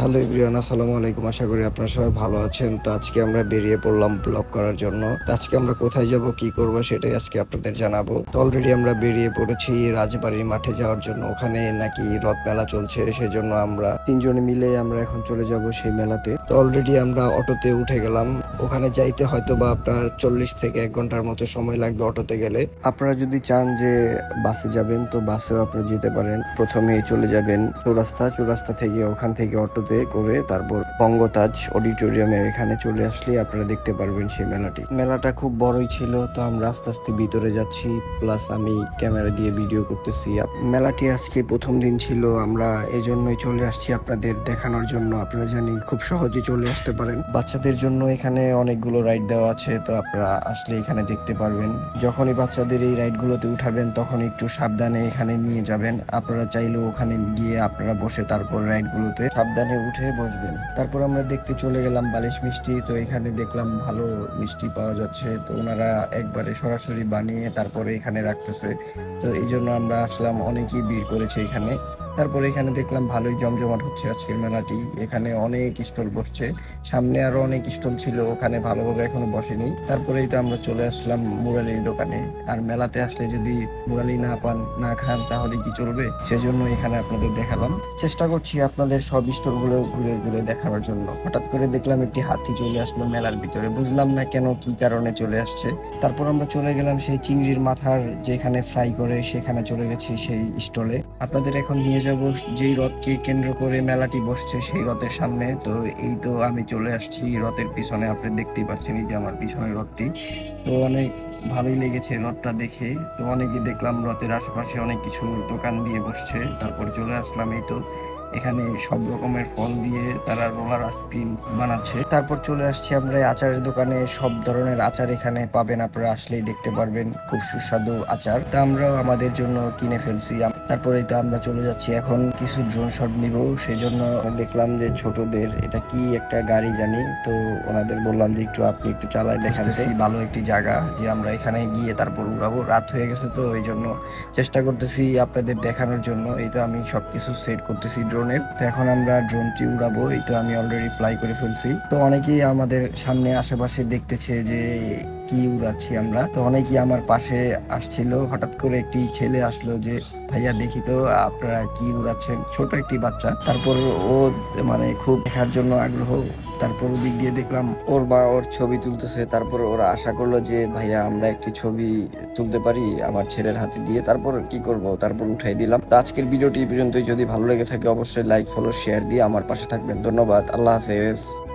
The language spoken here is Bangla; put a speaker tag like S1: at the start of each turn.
S1: হ্যালো ইব্রিয়ান আসসালামু আলাইকুম। আশা করি আপনারা সবাই ভালো আছেন। তো আজকে আমরা বেরিয়ে পড়লাম ব্লগ করার জন্য। তো আজকে আমরা কোথায় যাব, কি করব সেটাই আজকে আপনাদের জানাব। তো অলরেডি আমরা বেরিয়ে পড়েছি রাজবাড়ির মাঠে যাওয়ার জন্য। ওখানে নাকি রথ মেলা চলছে, সেজন্য আমরা তিনজনে মিলে আমরা এখন চলে যাব সেই মেলাতে। তো অলরেডি আমরা অটোতে উঠে গেলাম। ওখানে যাইতে হয়তো বা আপনার চল্লিশ থেকে এক ঘণ্টার মতো সময় লাগবে অটোতে গেলে। আপনারা যদি চান যে বাসে যাবেন, তো বাসেও আপনারা যেতে পারেন। প্রথমে চলে যাবেন চৌরাস্তা। চৌরাস্তা থেকে ওখান থেকে অটোতে করে তারপর বঙ্গতাজ অডিটোরিয়ামের এখানে চলে আসলে আপনারা দেখতে পারবেন সেই মেলাটি। মেলাটা খুব বড়ই ছিল, তো আমরা আস্তে আস্তে ভিতরে যাচ্ছি, প্লাস আমি ক্যামেরা দিয়ে ভিডিও করতেছি। মেলাটি আজকে প্রথম দিন ছিল, আমরা এই জন্যই চলে আসছি আপনাদের দেখানোর জন্য। আপনারা জানি খুব সহজে চলে আসতে পারেন। বাচ্চাদের জন্য এখানে অনেকগুলো রাইড দেওয়া আছে, তো আপনারা আসলে এখানে দেখতে পারবেন। যখনই বাচ্চাদের এই রাইডগুলোতে উঠাবেন তখন একটু সাবধানে এখানে নিয়ে যাবেন। আপনারা চাইলেও ওখানে গিয়ে আপনারা বসে তারপর রাইডগুলোতে সাবধানে উঠে বসবেন। তারপর আমরা দেখতে চলে গেলাম বালিশ মিষ্টি। তো এখানে দেখলাম ভালো মিষ্টি পাওয়া যাচ্ছে। তো ওনারা একবারে সরাসরি বানিয়ে তারপরে এখানে রাখতেছে। তো এই জন্য আমরা আসলাম, অনেকেই ভিড় করেছে এখানে। তারপরে এখানে দেখলাম ভালোই জমজমাট হচ্ছে আজকের মেলাটি। এখানে অনেক স্টল বসছে। সামনে আরও অনেক স্টল ছিল, ওখানে ভালোভাবে এখনও বসেনি। তারপরেই তো আমরা চলে আসলাম মুরালির দোকানে। আর মেলাতে আসলে যদি মুরালি না পান, না খান, তাহলে কি চলবে? সেজন্য এখানে আপনাদের দেখালাম। চেষ্টা করছি আপনাদের সব স্টলগুলো ঘুরে ঘুরে দেখানোর জন্য। হঠাৎ করে দেখলাম একটি হাতি চলে আসলো মেলার ভিতরে। বুঝলাম না কেন, কি কারণে চলে আসছে। তারপর আমরা চলে গেলাম সেই চিংড়ির মাথার যেখানে ফ্রাই করে সেখানে চলে গেছি সেই স্টলে। আপনাদের এখন নিয়ে যাব, যেই রথকে কেন্দ্র করে মেলাটি বসছে সেই রথের সামনে। তো এই তো আমি চলে আসছি রথের পিছনে। আপনি দেখতেই পাচ্ছেন এই যে আমার পিছনে রথটি। তো অনেক ভালোই লেগেছে রথটা দেখে। তো অনেকে দেখলাম রথের আশেপাশে অনেক কিছু দোকান দিয়ে বসছে। তারপর চলে আসলাম এই তো। এখানে সব রকমের ফল দিয়ে তারা রোলার আইসক্রিম বানাচ্ছে। তারপর চলে আসছি আমরা আচারের দোকানে। সব ধরনের আচার এখানে পাবেন আপনারা আসলেই দেখতে পারবেন খুব সুস্বাদু আচার। তা আমরাও আমাদের জন্য কিনে ফেলছি। তারপরেই তো আমরা চলে যাচ্ছি। এখন কিছু ড্রোন শট নিব। সেজন্য দেখলাম যে ছোটদের এটা কি একটা গাড়ি জানি। তো ওনাদের বললাম যে একটু আপনি একটু চালায় দেখাতেছি ভালো একটি জায়গা যে আমরা এখানে গিয়ে তারপর উড়াবো। রাত হয়ে গেছে তো এই জন্য চেষ্টা করতেছি আপনাদের দেখানোর জন্য। এই তো আমি সবকিছু সেট করতেছি ড্রোনের তো এখন আমরা ড্রোনটি উড়াবো, এই তো আমি অলরেডি ফ্লাই করে ফেলছি। তো অনেকেই আমাদের সামনে আশেপাশে দেখতেছে যে কি উড়াচ্ছি আমরা। তো অনেকেই আমার পাশে আসছিল, হঠাৎ করে একটি ছেলে আসলো যে, ভাইয়া, দেখি তো আপনারা কি উড়াচ্ছেন। ছোট একটি বাচ্চা। তারপর ও মানে খুব দেখার জন্য আগ্রহ তারপর ওদিক দিয়ে দেখলাম ওর মা ওর ছবি তুলতেছে। তারপর ওরা আশা করল যে, ভাইয়া, আমরা একটি ছবি তুলতে পারি আমার ছেলের হাতে দিয়ে। তারপর কি করব? তারপর উঠাই দিলাম। তো আজকের ভিডিওটি পর্যন্তই। যদি ভালো লেগে থাকে, অবশ্যই লাইক ফলো শেয়ার দিয়ে আমার পাশে থাকবেন। ধন্যবাদ। আল্লাহ হাফেজ।